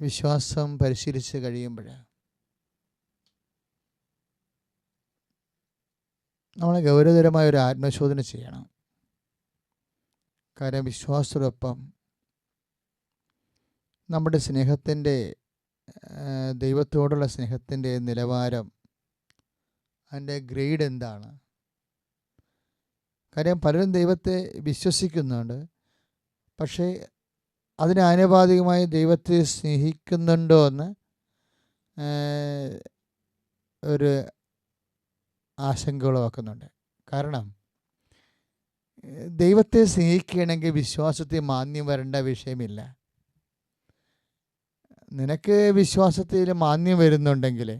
വിശ്വാസം പരിശീലിച്ച് കഴിയുമ്പോൾ നമ്മൾ ഗൗരവതരമായ ഒരു ആത്മശോധന ചെയ്യണം. കാര്യം വിശ്വാസത്തോടൊപ്പം നമ്മുടെ സ്നേഹത്തിന്റെ ദൈവത്തോടുള്ള സ്നേഹത്തിന്റെ നിലവാരം അതിന്റെ ഗ്രേഡ് എന്താണ്? കാര്യം പലരും ദൈവത്തെ വിശ്വസിക്കുന്നുണ്ട്. പക്ഷേ അതിന് ആനുപാതികമായി ദൈവത്തെ സ്നേഹിക്കുന്നുണ്ടോ എന്ന് ഒരു ആശങ്ക ഉളവാക്കുന്നുണ്ട് കാരണം ദൈവത്തെ സ്നേഹിക്കുകയാണെങ്കിൽ വിശ്വാസത്തെ മാന്യം വരേണ്ട വിഷയമില്ല. നിനക്ക് വിശ്വാസത്തിൽ മാന്യം വരുന്നുണ്ടെങ്കിൽ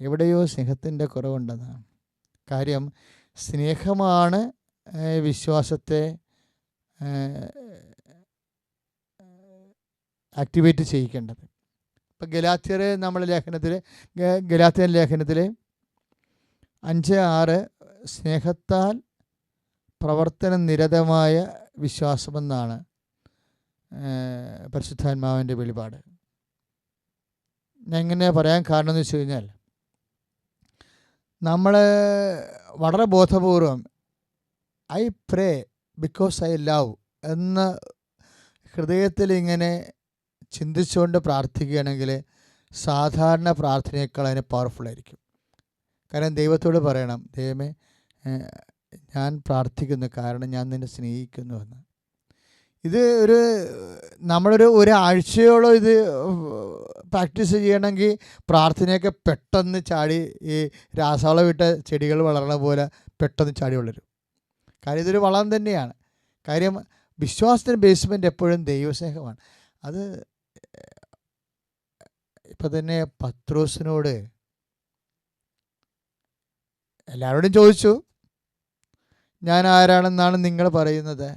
എവിടെയോ സ്നേഹത്തിന്റെ കുറവുണ്ടെന്നാണ് കാര്യം സ്നേഹമാണ് വിശ്വാസത്തെ ആക്ടിവേറ്റ് ചെയ്യിക്കേണ്ടത്. ഇപ്പം ഗലാത്യരെ നമ്മുടെ ലേഖനത്തിൽ ഗലാത്യൻ ലേഖനത്തിൽ അഞ്ച് ആറ് സ്നേഹത്താൽ പ്രവർത്തന നിരതമായ വിശ്വാസമെന്നാണ് പരിശുദ്ധാത്മാവിന്റെ വെളിപാട്. ഞാൻ എങ്ങനെ പറയാൻ കാരണം എന്ന് വെച്ച് കഴിഞ്ഞാൽ നമ്മൾ വളരെ ബോധപൂർവം I pray because I love എന്ന ഹൃദയത്തിൽ ഇങ്ങനെ ചിന്തിച്ചുകൊണ്ട് പ്രാർത്ഥിക്കുകയാണെങ്കിൽ സാധാരണ പ്രാർത്ഥനയേക്കാൾ അതിന് പവർഫുൾ ആയിരിക്കും. കാരണം ദൈവത്തോട് പറയണം ദൈവമേ ഞാൻ പ്രാർത്ഥിക്കുന്നു കാരണം ഞാൻ നിന്നെ സ്നേഹിക്കുന്നു എന്ന്. ഇത് ഒരു നമ്മളൊരു ഒരാഴ്ചയോളം ഇത് പ്രാക്ടീസ് ചെയ്യണമെങ്കിൽ പ്രാർത്ഥനയൊക്കെ പെട്ടെന്ന് ചാടി ഈ രാസവളം ഇട്ട ചെടികൾ വളരണ പോലെ പെട്ടെന്ന് ചാടി വളരും. കാര്യം ഇതൊരു വളം തന്നെയാണ്. കാര്യം വിശ്വാസത്തിന് ബേസ്മെന്റ് എപ്പോഴും ദൈവസ്നേഹമാണ്. അത് ഇപ്പം തന്നെ പത്രോസിനോട് എല്ലാവരോടും ചോദിച്ചു ഞാൻ ആരാണെന്നാണ് നിങ്ങൾ പറയുന്നത്?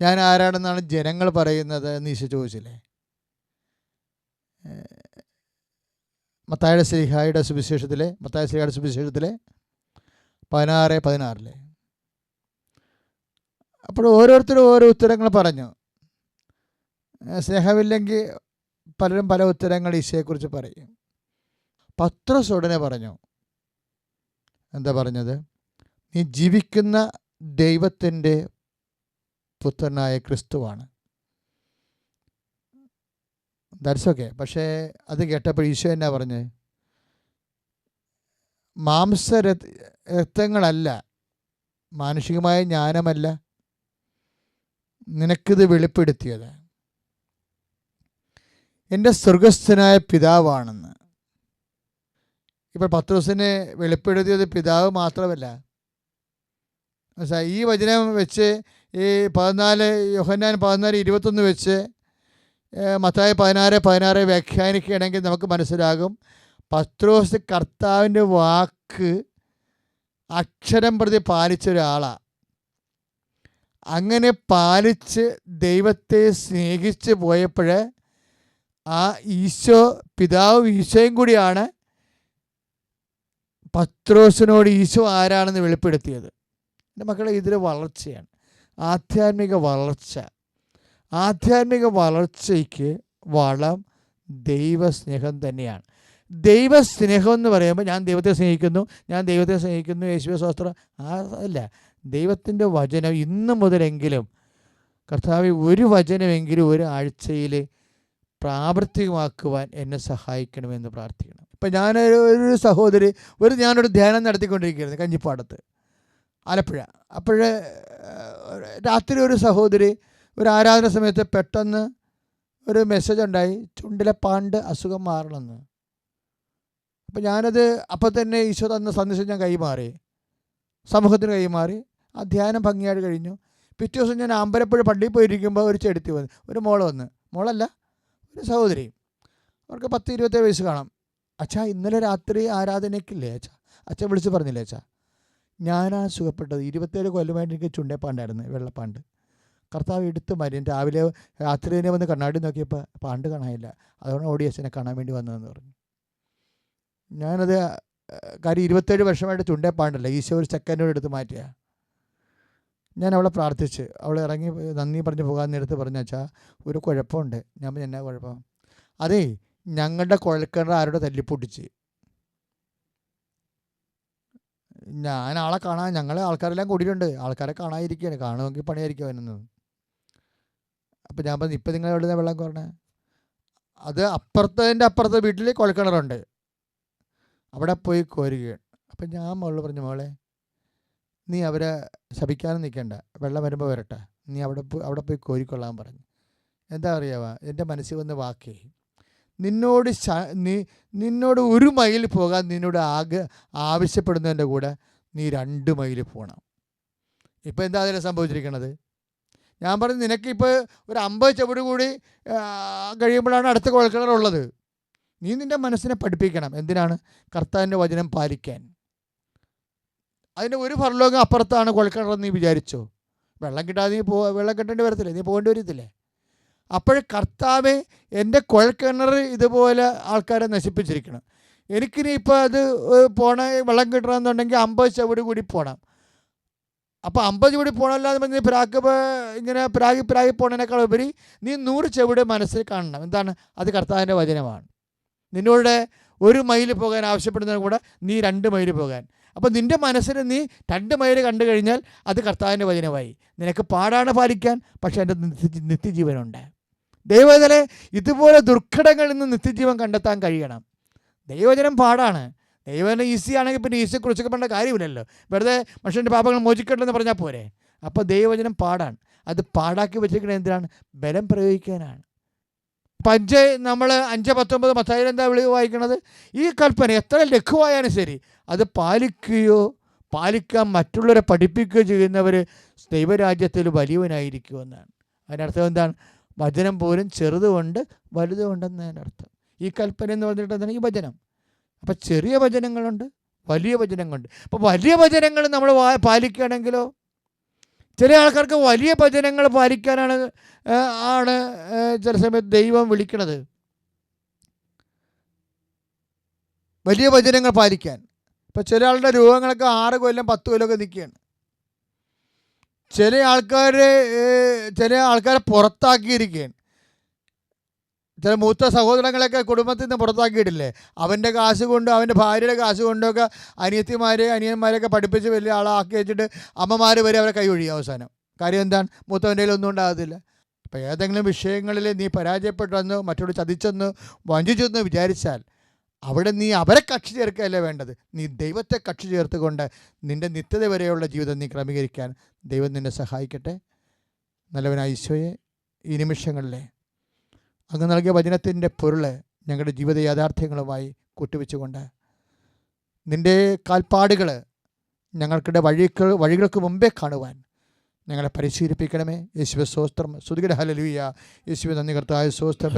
ഞാൻ ആരാണെന്നാണ് ജനങ്ങൾ പറയുന്നത്? എന്ന് ഈശോ ചോദിച്ചില്ലേ? മത്തായുടെ ശ്രീഹായുടെ സുവിശേഷത്തിലെ മത്തായ ശ്രീഹായുടെ സുവിശേഷത്തിലെ പതിനാറ് പതിനാറിലെ. അപ്പോൾ ഓരോരുത്തരും ഓരോ ഉത്തരങ്ങൾ പറഞ്ഞു. സ്നേഹമില്ലെങ്കിൽ പലരും പല ഉത്തരങ്ങൾ ഈശോയെക്കുറിച്ച് പറയും. പത്രസ് ഉടനെ പറഞ്ഞു. എന്താ പറഞ്ഞത്? നീ ജീവിക്കുന്ന ദൈവത്തിന്റെ പുത്രനായ ക്രിസ്തുവാണ്. ദാറ്റ്സ് ഓക്കെ പക്ഷേ അത് കേട്ടപ്പോൾ ഈശോ എന്നാ പറഞ്ഞത് മാംസ രക്തങ്ങളല്ല മാനുഷികമായ ജ്ഞാനമല്ല നിനക്കിത് വെളിപ്പെടുത്തിയത്. എന്റെ സ്വർഗസ്ഥനായ പിതാവാണെന്ന്. ഇപ്പോൾ പത്രോസിനെ വെളിപ്പെടുത്തിയത് പിതാവ് മാത്രമല്ല. ഈ വചനം വെച്ച് ഈ പതിനാല് യോഹന്നാൻ പതിനാല് ഇരുപത്തൊന്ന് വെച്ച് മത്തായ പതിനാറ് പതിനാറ് വ്യാഖ്യാനിക്കുകയാണെങ്കിൽ നമുക്ക് മനസ്സിലാകും. പത്രോസ് കർത്താവിന്റെ വാക്ക് അക്ഷരം പ്രതി പാലിച്ച ഒരാളാണ് അങ്ങനെ പാലിച്ച് ദൈവത്തെ സ്നേഹിച്ച് പോയപ്പോൾ ആ ഈശോ പിതാവ് ഈശോയും കൂടിയാണ് പത്രോസിനോട് ഈശോ ആരാണെന്ന് വെളിപ്പെടുത്തിയത്. എന്റെ മക്കളെ ഇതൊരു വളർച്ചയാണ്. ആധ്യാത്മിക വളർച്ച. ആധ്യാത്മിക വളർച്ചയ്ക്ക് വളം ദൈവസ്നേഹം തന്നെയാണ്. ദൈവസ്നേഹം എന്ന് പറയുമ്പോൾ ഞാൻ ദൈവത്തെ സ്നേഹിക്കുന്നു ഞാൻ ദൈവത്തെ സ്നേഹിക്കുന്നു യേശുവ സ്വസ്ത്രം ആ അല്ല ദൈവത്തിന്റെ വചനം ഇന്ന് മുതലെങ്കിലും കർത്താവ് ഒരു വചനമെങ്കിലും ഒരു ആഴ്ചയിൽ പ്രാവർത്തികമാക്കുവാൻ എന്നെ സഹായിക്കണമെന്ന് പ്രാർത്ഥിക്കണം. ഇപ്പം ഞാനൊരു ഒരു സഹോദരി ഒരു ഞാനൊരു ധ്യാനം നടത്തിക്കൊണ്ടിരിക്കുകയായിരുന്നു കഞ്ഞിപ്പാടത്ത് ആലപ്പുഴ. അപ്പോൾ രാത്രി ഒരു സഹോദരി ഒരു ആരാധന സമയത്ത് പെട്ടെന്ന് ഒരു മെസ്സേജ് ഉണ്ടായി ചുണ്ടിലെ പാണ്ട് അസുഖം മാറണമെന്ന്. അപ്പം ഞാനത് അപ്പം തന്നെ ഈശോ തന്ന സന്ദേശം ഞാൻ കൈമാറി. സമൂഹത്തിന് കൈമാറി. ആ ധ്യാനം ഭംഗിയായിട്ട് കഴിഞ്ഞു. പിറ്റേ ദിവസം ഞാൻ അമ്പലപ്പുഴ പള്ളിയിൽ പോയിരിക്കുമ്പോൾ ഒരു ചെടുത്തി വന്നു ഒരു മോൾ വന്ന്. മോളല്ല ഒരു സഹോദരി അവർക്ക് പത്ത് ഇരുപത്തേഴ് വയസ്സ് കാണാം. അച്ഛാ ഇന്നലെ രാത്രി ആരാധനയ്ക്കില്ലേ അച്ഛാ? അച്ഛൻ വിളിച്ച് പറഞ്ഞില്ലേ അച്ഛാ? ഞാനാ സുഖപ്പെട്ടത്. ഇരുപത്തേഴ് കൊല്ലമായിട്ട് എനിക്ക് ചുണ്ടേപ്പാണ്ടായിരുന്നു വെള്ളപ്പാണ്ട്. കർത്താവ് എടുത്ത് മരുന്ന് രാവിലെ രാത്രി തന്നെ വന്ന് കണ്ണാടി നോക്കിയപ്പോൾ പാണ്ട് കാണാനില്ല. അതുകൊണ്ട് ഓടി അച്ഛനെ കാണാൻ വേണ്ടി വന്നതെന്ന് പറഞ്ഞു. ഞാനത് കാര്യം ഇരുപത്തേഴ് വർഷമായിട്ട് ചുണ്ടേ പാണ്ടല്ല ഈശോ ഒരു സെക്കൻഡോട് എടുത്ത് മാറ്റിയ. ഞാൻ അവളെ പ്രാർത്ഥിച്ച്. അവൾ ഇറങ്ങി നന്ദി പറഞ്ഞ് പോകാൻ നേരത്ത് പറഞ്ഞു വെച്ചാൽ ഒരു കുഴപ്പമുണ്ട്. ഞാൻ പറഞ്ഞു എന്നാ കുഴപ്പം? അതെ ഞങ്ങളുടെ കുഴൽക്കിണർ ആരോടെ തല്ലിപ്പൊട്ടിച്ച്. ഞാൻ ആളെ കാണാൻ ഞങ്ങൾ ആൾക്കാരെല്ലാം കൂടിയിട്ടുണ്ട്. ആൾക്കാരെ കാണാതിരിക്കുകയാണ്. കാണുമെങ്കിൽ പണിയായിരിക്കും അവനെന്ന് അപ്പം ഞാൻ പറഞ്ഞു ഇപ്പം നിങ്ങൾ എവിടെ വെള്ളം കുറഞ്ഞേ അത് അപ്പുറത്തതിന്റെ അപ്പുറത്തെ വീട്ടിൽ കുഴൽക്കിണറുണ്ട്. അവിടെ പോയി കോരുകയാണ്. അപ്പം ഞാൻ മോളിൽ പറഞ്ഞു മോളെ നീ അവരെ ശപിക്കാനും നിൽക്കണ്ട വെള്ളം വരുമ്പോൾ വരട്ടെ. നീ അവിടെ അവിടെ പോയി കോരിക്കൊള്ളാൻ പറഞ്ഞു. എന്താ അറിയാവ? എന്റെ മനസ്സിൽ വന്ന വാക്കേ നിന്നോട് നീ നിന്നോട് ഒരു മൈൽ പോകാൻ നിന്നോട് ആഗ്ര ആവശ്യപ്പെടുന്നതിന്റെ കൂടെ നീ രണ്ട് മൈൽ പോകണം ഇപ്പോൾ എന്താ അതിൽ സംഭവിച്ചിരിക്കണത്? ഞാൻ പറഞ്ഞു നിനക്കിപ്പോൾ ഒരു അമ്പത് ചുവട് കൂടി കഴിയുമ്പോഴാണ് അടുത്ത കുഴൽക്കിണറുള്ളത് നീ നിന്റെ മനസ്സിനെ പഠിപ്പിക്കണം. എന്തിനാണ്? കർത്താവിന്റെ വചനം പാലിക്കാൻ. അതിന്റെ ഒരു ഫർലോകം അപ്പുറത്താണ് കുഴൽക്കിണറെന്ന് നീ വിചാരിച്ചോ? വെള്ളം കിട്ടാതെ നീ പോ വെള്ളം കിട്ടേണ്ടി വരത്തില്ലേ? നീ പോകേണ്ടി വരത്തില്ലേ? അപ്പോൾ കർത്താവ് എന്റെ കുഴൽക്കിണർ ഇതുപോലെ ആൾക്കാരെ നശിപ്പിച്ചിരിക്കണം. എനിക്കിനി ഇപ്പോൾ അത് പോണ വെള്ളം കിട്ടണമെന്നുണ്ടെങ്കിൽ അമ്പത് ചവിടി കൂടി പോകണം അപ്പോൾ അമ്പത് ചുവടി പോകണമല്ലാതെ നീ പ്രാഗ് ഇങ്ങനെ പ്രാഗി പ്രാഗി പോണതിനേക്കാൾ ഉപരി നീ നൂറ് ചുവട് മനസ്സിൽ കാണണം. എന്താണ്? അത് കർത്താവിന്റെ വചനമാണ്. നിന്നോട് ഒരു മൈൽ പോകാൻ ആവശ്യപ്പെടുന്നതിന് കൂടെ നീ രണ്ട് മൈൽ പോകാൻ. അപ്പോൾ നിന്റെ മനസ്സിന് നീ രണ്ട് മൈൽ കണ്ടു കഴിഞ്ഞാൽ അത് കർത്താവിന്റെ വചനമായി. നിനക്ക് പാടാണ് പാലിക്കാൻ പക്ഷേ എന്റെ നിത്യ നിത്യജീവനുണ്ട്. ദൈവജനെ ഇതുപോലെ ദുർഘടങ്ങളിൽ നിന്ന് നിത്യജീവൻ കണ്ടെത്താൻ കഴിയണം. ദൈവജനം പാടാണ്. ദൈവജനം ഈസി ആണെങ്കിൽ പിന്നെ ഈസിയെ കുറിച്ചൊക്കെ പറഞ്ഞ കാര്യമില്ലല്ലോ. വെറുതെ മനുഷ്യന്റെ പാപങ്ങൾ മോചിക്കട്ടെന്ന് പറഞ്ഞാൽ പോരെ. അപ്പോൾ ദൈവവചനം പാടാണ്. അത് പാടാക്കി വെച്ചിരിക്കുന്നത് എന്തിനാണ്? ബലം പ്രയോഗിക്കാനാണ്. അപ്പം അഞ്ച് നമ്മൾ അഞ്ച് പത്തൊമ്പത് മത്തായിൽ എന്താ വിളി വായിക്കുന്നത് ഈ കൽപ്പന എത്ര ലഘുവായാലും ശരി. അത് പാലിക്കുകയോ പാലിക്കാൻ മറ്റുള്ളവരെ പഠിപ്പിക്കുകയോ ചെയ്യുന്നവർ ദൈവരാജ്യത്തിൽ വലിയവനായിരിക്കുമെന്നാണ് അതിനർത്ഥം എന്താണ്? വചനം പോലും ചെറുതുകൊണ്ട് വലുതുകൊണ്ടെന്ന് അർത്ഥം ഈ കൽപ്പന എന്ന് പറഞ്ഞിട്ട് എന്താണ്? ഈ വചനം. അപ്പം ചെറിയ വചനങ്ങളുണ്ട് വലിയ വചനങ്ങളുണ്ട്. അപ്പോൾ വലിയ വചനങ്ങൾ നമ്മൾ പാലിക്കുകയാണെങ്കിലോ? ചില ആൾക്കാർക്ക് വലിയ ഭജനങ്ങൾ പാലിക്കാനാണ് ആണ് ചില സമയത്ത് ദൈവം വിളിക്കുന്നത് വലിയ ഭജനങ്ങൾ പാലിക്കാൻ. ഇപ്പം ചില ആളുടെ രോഗങ്ങളൊക്കെ ആറ് കൊല്ലം പത്ത് കൊല്ലമൊക്കെ നിൽക്കുകയാണ്. ചില ആൾക്കാരെ ചില ആൾക്കാരെ പുറത്താക്കിയിരിക്കുകയാണ്. ചില മൂത്ത സഹോദരങ്ങളൊക്കെ കുടുംബത്തിൽ നിന്ന് പുറത്താക്കിയിട്ടില്ലേ? അവന്റെ കാശ് കൊണ്ട് അവന്റെ ഭാര്യയുടെ കാശ് കൊണ്ടൊക്കെ അനിയത്തിമാരെ അനിയന്മാരെയൊക്കെ പഠിപ്പിച്ച് വലിയ ആളാക്കി വെച്ചിട്ട് അമ്മമാർ വരെ അവരെ കൈയൊഴിയും അവസാനം. കാര്യം എന്താണ്? മൂത്തവന്റെ കയ്യിൽ ഒന്നും ഉണ്ടാകത്തില്ല. അപ്പോൾ ഏതെങ്കിലും വിഷയങ്ങളിൽ നീ പരാജയപ്പെട്ടെന്ന് മറ്റോട് ചതിച്ചെന്ന് വഞ്ചിച്ചെന്ന് വിചാരിച്ചാൽ അവിടെ നീ അവരെ കക്ഷി ചേർക്കുകയല്ല വേണ്ടത്? നീ ദൈവത്തെ കക്ഷി ചേർത്തുകൊണ്ട് നിന്റെ നിത്യത വരെയുള്ള ജീവിതം നീ ക്രമീകരിക്കാൻ ദൈവം നിന്നെ സഹായിക്കട്ടെ. നല്ലവനായ ഈശോയെ ഈ നിമിഷങ്ങളിലെ അങ്ങ് നൽകിയ വചനത്തിന്റെ പൊരുൾ ഞങ്ങളുടെ ജീവിത യാഥാർത്ഥ്യങ്ങളുമായി കൂട്ടിവെച്ചുകൊണ്ട് നിന്റെ കാൽപ്പാടുകൾ ഞങ്ങൾക്കിടെ വഴികൾ വഴികൾക്ക് മുമ്പേ കാണുവാൻ ഞങ്ങളെ പരിശീലിപ്പിക്കണമേ. യേശുവ സ്വസ്ത്രം. സുധികര ഹലലുയ യേശുവ നന്ദി കർത്തായ സ്വസ്ത്രം.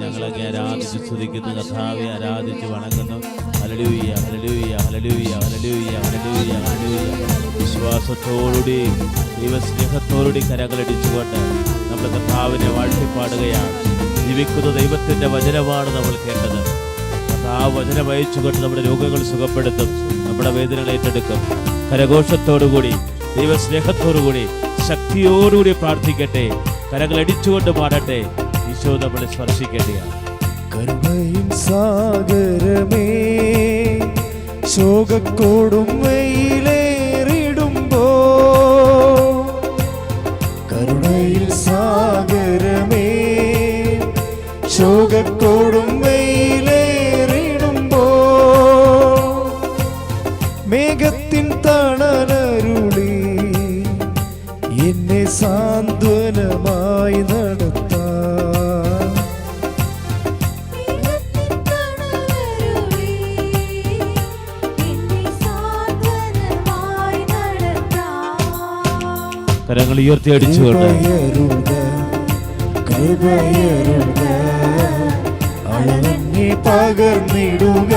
ഞങ്ങളൊക്കെ ആരാധിച്ച് സ്തുതിക്കുന്നു. കഥാവെ ആരാധിച്ച് വണങ്ങുന്നു. Hallelujah hallelujah hallelujah hallelujah hallelujah hallelujah വിശ്വാസത്തോടുകൂടി ദൈവസ്നേഹത്തോടുകൂടി കരകളടിച്ചുകൊണ്ട് നമ്മുടെ കർത്താവിനെ വാഴ്ത്തിപ്പാടുകയാണ്. ജീവിക്കുന്ന ദൈവത്തിന്റെ വചനമാണ് നമ്മൾ കേട്ടത്. ആ വചനം അയച്ചുകൊണ്ട് നമ്മുടെ രോഗങ്ങൾ സുഖപ്പെടുത്തും നമ്മുടെ വേദനകൾ ഏറ്റെടുക്കും. കരഘോഷത്തോടുകൂടി ദൈവസ്നേഹത്തോടുകൂടി ശക്തിയോടുകൂടി പ്രാർത്ഥിക്കട്ടെ. കരങ്ങൾ അടിച്ചുകൊണ്ട് പാടട്ടെ ഈശോ നമ്മളെ സ്പർശിക്കേണ്ടതാണ് കരുണയിൻ സാഗരമേ. ശോകക്കോടും വെയിലേറിടുമ്പോ കരുണയിൽ സാഗരമേ. ശോകക്കോടും വെയിലേറിടുമ്പോ മേഘത്തിൻ കരങ്ങൾ ഉയർത്തി അടിച്ചുകൊണ്ട് പകർന്നിടുക.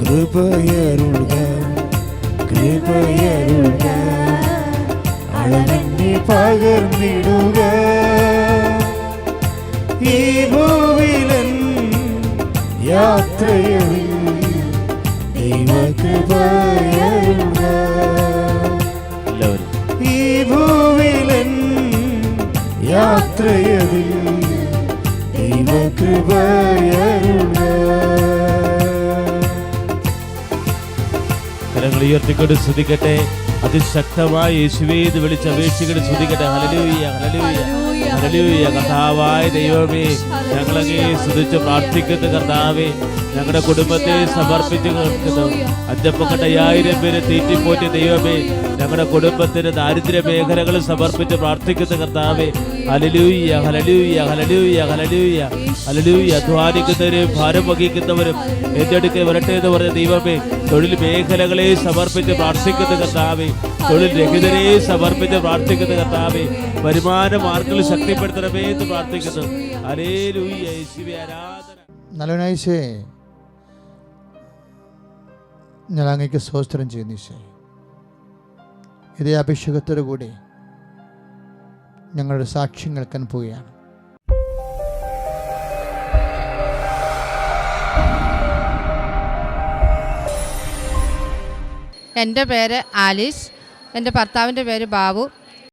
കൃപയരുക കൃപയരുക അളവന്നെ പകർന്നിടുക. ഈ ഭൂവിലൻ യാത്രയിൽ ദൈവകൃപയരുക യാത്രയതിൽ ദൈവകൃപയരുക കരങ്ങൾ ഉയർത്തിക്കൊണ്ട് ശ്രദ്ധിക്കട്ടെ അതിശക്തമായ യേശുവേ വിളിച്ച് അപേക്ഷിക്കൊണ്ട് ശ്രദ്ധിക്കട്ടെ ഹലലൂയ ഹലലൂയ ഹലലൂയ കർത്താവായ ദൈവമേ ഞങ്ങളങ്ങേ ശ്രദ്ധിച്ച് പ്രാർത്ഥിക്കുന്ന കർത്താവേ. ഞങ്ങളുടെ കുടുംബത്തെ സമർപ്പിച്ച് കേൾക്കുന്നു. അഞ്ചപ്പക്കട്ടയ്യായിരം പേര് തീറ്റിപ്പോറ്റി ദൈവമേ ഞങ്ങളുടെ കുടുംബത്തിന് ദാരിദ്ര്യ മേഖലകൾ സമർപ്പിച്ച് പ്രാർത്ഥിക്കുന്ന കർത്താവേ ഹലലൂയ ഹലലൂയ ഹലലൂയ ഹലലൂയ ഹലലൂയ അധ്വാനിക്കുന്നവരും ഭാരം വഹിക്കുന്നവരും ഏറ്റെടുക്കെ വരട്ടെ എന്ന് പറഞ്ഞ ദൈവമേ തൊഴിൽ മേഖലകളെ സമർപ്പിച്ച് പ്രാർത്ഥിക്കുന്ന കർത്താവേ തൊഴിൽ രഹിതരെ സമർപ്പിച്ച് പ്രാർത്ഥിക്കുന്ന കർത്താവേ വരുമാന മാർഗങ്ങൾ ശക്തിപ്പെടുത്തണമേ എന്ന് പ്രാർത്ഥിക്കുന്നു. ഹല്ലേലൂയ. ശിവ ആരാധന. നല്ലവനായിശേ ഞാൻ അങ്ങേക്ക് സ്വസ്ത്രം ചെയ്യുന്നു ഈശോ. ഇതേ അഭിഷേകത്തോടു കൂടി ഞങ്ങളുടെ സാക്ഷ്യം കേൾക്കാൻ പോവുകയാണ്. എന്റെ പേര് ആലീസ് എന്റെ ഭർത്താവിന്റെ പേര് ബാബു.